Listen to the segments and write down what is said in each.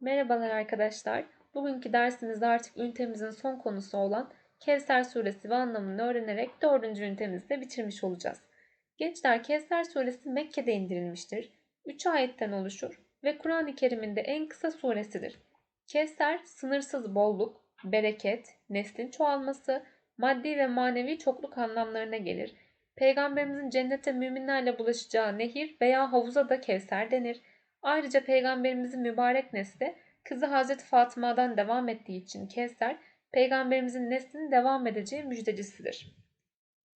Merhabalar arkadaşlar. Bugünkü dersimizde artık ünitemizin son konusu olan Kevser suresi ve anlamını öğrenerek 4. ünitemizi de bitirmiş olacağız. Gençler Kevser suresi Mekke'de indirilmiştir. 3 ayetten oluşur ve Kur'an-ı Kerim'in de en kısa suresidir. Kevser sınırsız bolluk, bereket, neslin çoğalması, maddi ve manevi çokluk anlamlarına gelir. Peygamberimizin cennete müminlerle bulaşacağı nehir veya havuza da Kevser denir. Ayrıca peygamberimizin mübarek nesli kızı Hazreti Fatıma'dan devam ettiği için Kevser peygamberimizin neslinin devam edeceği müjdecisidir.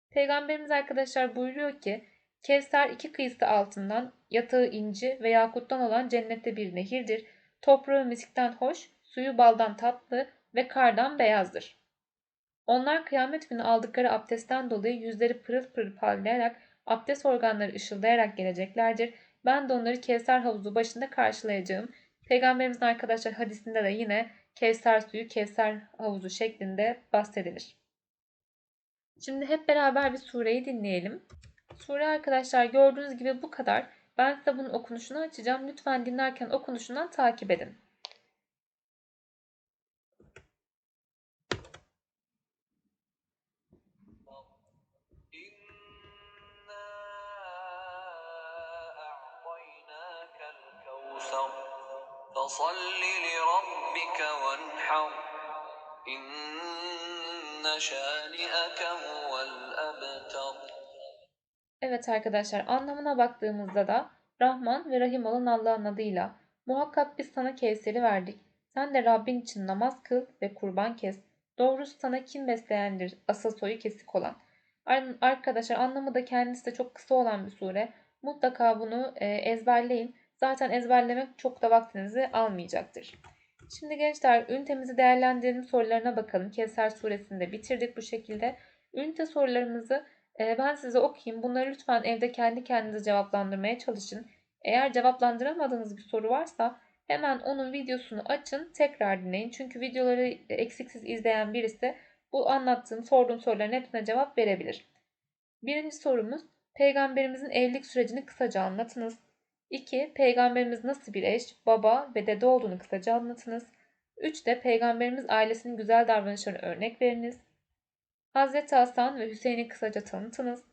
Peygamberimiz arkadaşlar buyuruyor ki Kevser iki kıyısı altından yatağı inci ve yakuttan olan cennette bir nehirdir. Toprağı misikten hoş, suyu baldan tatlı ve kardan beyazdır. Onlar kıyamet günü aldıkları abdestten dolayı yüzleri pırıl pırıl parlayarak, abdest organları ışıldayarak geleceklerdir. Ben de onları Kevser havuzu başında karşılayacağım. Peygamberimizin arkadaşlar hadisinde de yine Kevser suyu, Kevser havuzu şeklinde bahsedilir. Şimdi hep beraber bir sureyi dinleyelim. Sure arkadaşlar gördüğünüz gibi bu kadar. Ben size bunun okunuşunu açacağım. Lütfen dinlerken okunuşundan takip edin. الكوثر فصل لربك وانحر إن شانئك هو الأبتر Evet arkadaşlar anlamına baktığımızda da Rahman ve Rahim olan Allah'ın adıyla muhakkak biz sana Kevser'i verdik. Sen de Rabbin için namaz kıl ve kurban kes. Doğrusu sana kim besleyendir asıl soyu kesik olan. Arkadaşlar anlamı da kendisi de çok kısa olan bir sure. Mutlaka bunu e, ezberleyin. Zaten ezberlemek çok da vaktinizi almayacaktır. Şimdi gençler ünitemizi değerlendirelim sorularına bakalım. Kevser suresini de bitirdik bu şekilde. Ünite sorularımızı e, ben size okuyayım. Bunları lütfen evde kendi kendinize cevaplandırmaya çalışın. Eğer cevaplandıramadığınız bir soru varsa hemen onun videosunu açın, tekrar dinleyin. Çünkü videoları eksiksiz izleyen birisi bu anlattığım, sorduğum soruların hepsine cevap verebilir. Birinci sorumuz, Peygamberimizin evlilik sürecini kısaca anlatınız. 2. Peygamberimiz nasıl bir eş, baba ve dede olduğunu kısaca anlatınız. 3 de Peygamberimiz ailesinin güzel davranışlarını örnek veriniz. Hazreti Hasan ve Hüseyin'i kısaca tanıtınız.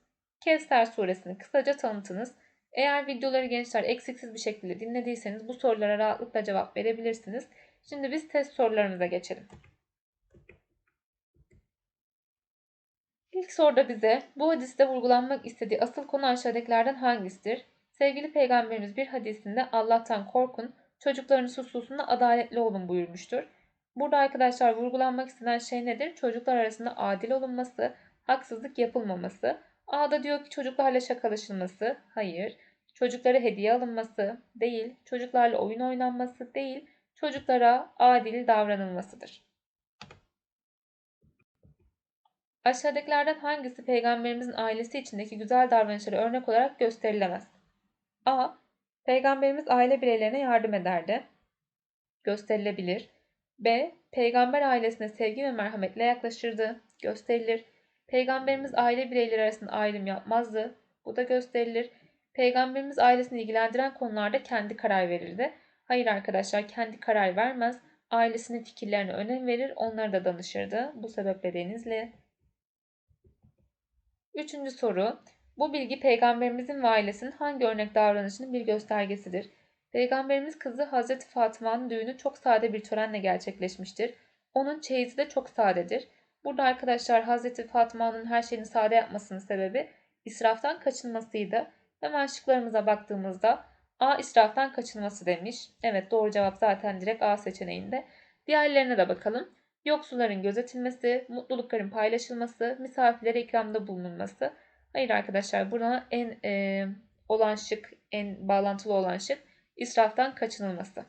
Kevser suresini kısaca tanıtınız. Eğer videoları gençler eksiksiz bir şekilde dinlediyseniz bu sorulara rahatlıkla cevap verebilirsiniz. Şimdi biz test sorularımıza geçelim. İlk soruda bize bu hadiste vurgulanmak istediği asıl konu aşağıdakilerden hangisidir? Sevgili Peygamberimiz bir hadisinde Allah'tan korkun, çocuklarınız hususunda adaletli olun buyurmuştur. Burada arkadaşlar vurgulanmak istenen şey nedir? Çocuklar arasında adil olunması, haksızlık yapılmaması. A'da diyor ki çocuklarla şakalaşılması. Hayır. Çocuklara hediye alınması değil. Çocuklarla oyun oynanması değil. Çocuklara adil davranılmasıdır. Aşağıdakilerden hangisi peygamberimizin ailesi içindeki güzel davranışları örnek olarak gösterilemez? A. Peygamberimiz aile bireylerine yardım ederdi. Gösterilebilir. B. Peygamber ailesine sevgi ve merhametle yaklaşırdı. Gösterilir. Peygamberimiz aile bireyleri arasında ayrım yapmazdı. Bu da gösterilir. Peygamberimiz ailesini ilgilendiren konularda kendi karar verirdi. Hayır arkadaşlar kendi karar vermez. Ailesinin fikirlerine önem verir, onlara da danışırdı. Bu sebeple Denizli. Üçüncü soru. Bu bilgi peygamberimizin ve ailesinin hangi örnek davranışının bir göstergesidir? Peygamberimiz kızı Hazreti Fatıma'nın düğünü çok sade bir törenle gerçekleşmiştir. Onun çeyizi de çok sadedir. Burada arkadaşlar Hazreti Fatıma'nın her şeyini sade yapmasının sebebi israftan kaçınmasıydı. Hemen şıklarımıza baktığımızda A israftan kaçınması demiş. Evet doğru cevap zaten direkt A seçeneğinde. Diğerlerine de bakalım. Yoksulların gözetilmesi, mutlulukların paylaşılması, misafirlere ikramda bulunulması. Hayır arkadaşlar burada en e, olan şık, en bağlantılı olan şık israftan kaçınılması.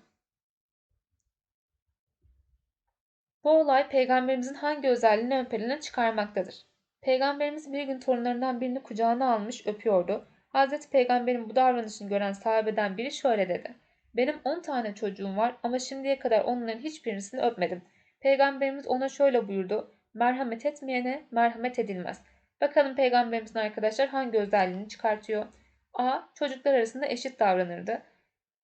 Bu olay peygamberimizin hangi özelliğini ön plana çıkarmaktadır? Peygamberimiz bir gün torunlarından birini kucağına almış öpüyordu. Hazreti Peygamber'in bu davranışını gören sahabeden biri şöyle dedi. Benim 10 tane çocuğum var ama şimdiye kadar onların hiçbirisini öpmedim. Peygamberimiz ona şöyle buyurdu. Merhamet etmeyene merhamet edilmez. Bakalım peygamberimizin arkadaşlar hangi özelliğini çıkartıyor? A. Çocuklar arasında eşit davranırdı.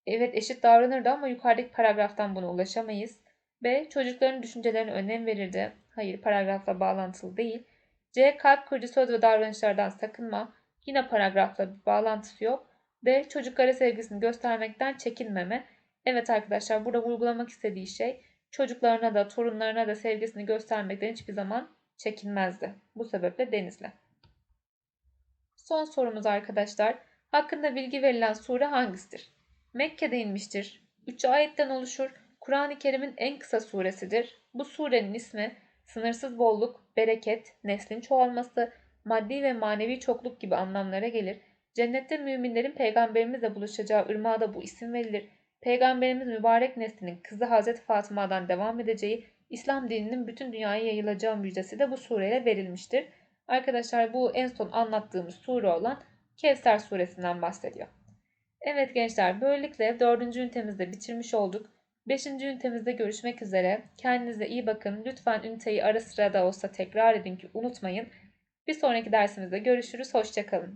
Evet eşit davranırdı ama yukarıdaki paragraftan buna ulaşamayız. B. Çocukların düşüncelerine önem verirdi. Hayır paragrafla bağlantılı değil. C. Kalp kırıcı söz ve davranışlardan sakınma. Yine paragrafla bir bağlantısı yok. D. Çocuklara sevgisini göstermekten çekinmeme. Evet arkadaşlar burada vurgulamak istediği şey çocuklarına da torunlarına da sevgisini göstermekten hiçbir zaman çekinmezdi. Bu sebeple Denizli. Son sorumuz arkadaşlar. Hakkında bilgi verilen sure hangisidir? Mekke'de inmiştir. 3 ayetten oluşur. Kur'an-ı Kerim'in en kısa suresidir. Bu surenin ismi sınırsız bolluk, bereket, neslin çoğalması, maddi ve manevi çokluk gibi anlamlara gelir. Cennette müminlerin peygamberimizle buluşacağı ırmağa da bu isim verilir. Peygamberimiz mübarek neslinin kızı Hazreti Fatıma'dan devam edeceği, İslam dininin bütün dünyaya yayılacağı müjdesi de bu sureyle verilmiştir. Arkadaşlar bu en son anlattığımız sure olan Kevser suresinden bahsediyor. Evet gençler böylelikle 4. ünitemizde bitirmiş olduk. 5. ünitemizde görüşmek üzere. Kendinize iyi bakın. Lütfen üniteyi ara sıra da olsa tekrar edin ki unutmayın. Bir sonraki dersimizde görüşürüz. Hoşçakalın.